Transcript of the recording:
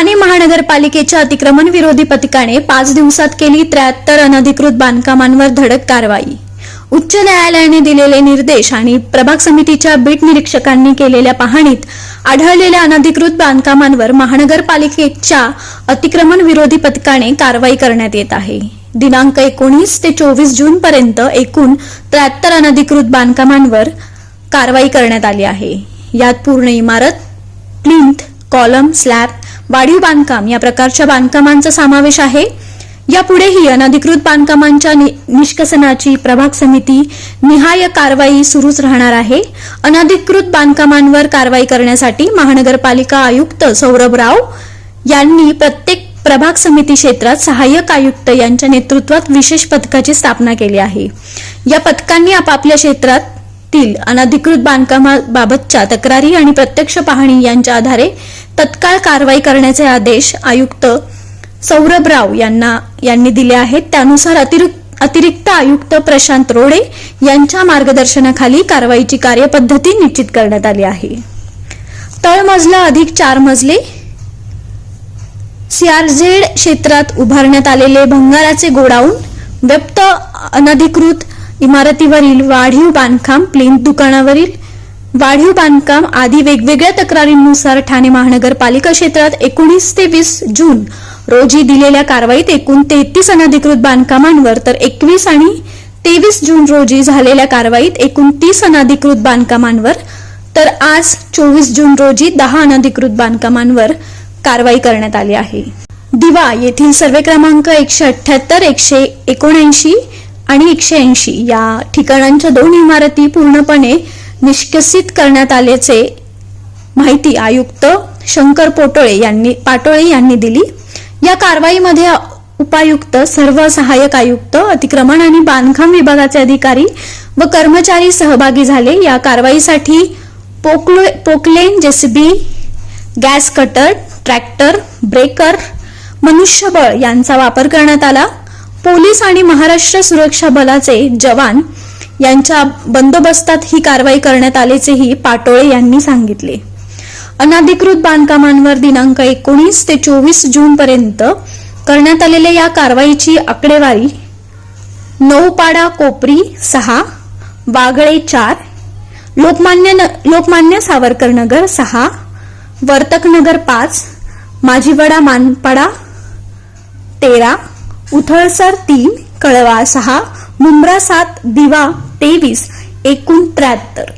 ठाणे महानगरपालिकेच्या अतिक्रमण विरोधी पथकाने पाच दिवसात केली त्र्याहत्तर अनधिकृत बांधकामांवर धडक कारवाई. उच्च न्यायालयाने दिलेले निर्देश आणि प्रभाग समितीच्या बीट निरीक्षकांनी केलेल्या पाहणीत आढळलेल्या अनधिकृत बांधकामांवर महानगरपालिकेच्या अतिक्रमण विरोधी पथकाने कारवाई करण्यात येत आहे. दिनांक एकोणीस ते चोवीस जून पर्यंत एकूण त्र्याहत्तर अनधिकृत बांधकामांवर कारवाई करण्यात आली आहे. यात पूर्ण इमारत प्लिंथ कॉलम स्लॅब वाढीव बांधकाम या प्रकारच्या बांधकामांचा समावेश आहे. यापुढेही अनधिकृत बांधकामांच्या नि- निष्कसनाची प्रभाग समिती निहाय कारवाई सुरूच राहणार आहे. अनधिकृत बांधकामांवर कारवाई करण्यासाठी महानगरपालिका आयुक्त सौरभ राव यांनी प्रत्येक प्रभाग समिती क्षेत्रात सहाय्यक आयुक्त यांच्या नेतृत्वात विशेष पथकाची स्थापना केली आहे. या पथकांनी आपापल्या क्षेत्रात तील अनधिकृत बांधकामाबाबतच्या तक्रारी आणि प्रत्यक्ष पाहणी यांच्या आधारे तत्काळ कारवाई करण्याचे आदेश आयुक्त सौरभ राव यांना यांनी दिले आहेत. त्यानुसार अतिरिक्त अतिरिक्त आयुक्त प्रशांत रोडे यांच्या मार्गदर्शनाखाली कारवाईची कार्यपद्धती निश्चित करण्यात आली आहे. तळमजला अधिक चार मजले. सीआरझेड क्षेत्रात उभारण्यात आलेले भंगाराचे गोडाऊन व्यक्त अनधिकृत इमारतीवरील वाढीव बांधकाम प्लिंथ दुकानावरील वाढीव बांधकाम आदी वेगवेगळ्या तक्रारींनुसार ठाणे महानगरपालिका क्षेत्रात एकोणीस ते वीस जून रोजी दिलेल्या कारवाईत एकूण तेहतीस अनधिकृत बांधकामांवर तर एकवीस आणि तेवीस जून रोजी झालेल्या कारवाईत एकूण तीस अनधिकृत बांधकामांवर तर आज चोवीस जून रोजी दहा अनधिकृत बांधकामांवर कारवाई करण्यात आली आहे. दिवा येथील सर्वे क्रमांक एकशे अठ्याहत्तर एकशे एकोणऐंशी आणि एकशे ऐंशी. या ठिकाणांच्या दोन इमारती पूर्णपणे निष्कसित करण्यात आल्याचे माहिती आयुक्त शंकर पोटोळे यांनी पाटोळे यांनी दिली. या कारवाईमध्ये उपायुक्त सर्व सहाय्यक आयुक्त अतिक्रमण आणि बांधकाम विभागाचे अधिकारी व कर्मचारी सहभागी झाले. या कारवाईसाठी पोकलो Poclain JCB gas cutter tractor breaker मनुष्यबळ यांचा वापर करण्यात आला. पोलीस आणि महाराष्ट्र सुरक्षा बलाचे जवान यांच्या बंदोबस्तात ही कारवाई करण्यात आल्याचेही पाटोळे यांनी सांगितले. अनाधिकृत बांधकामांवर दिनांक एकोणीस ते चोवीस जून पर्यंत करण्यात आलेल्या या कारवाईची आकडेवारी नौपाडा कोपरी सहा वागळे चार लोकमान्य न- लोकमान्य सावरकर नगर सहा वर्तक नगर पाच माझीवडा मानपाडा तेरा उथळसर तीन कळवा सहा मुंब्रा सात दिवा तेवीस एकूण त्र्याहत्तर.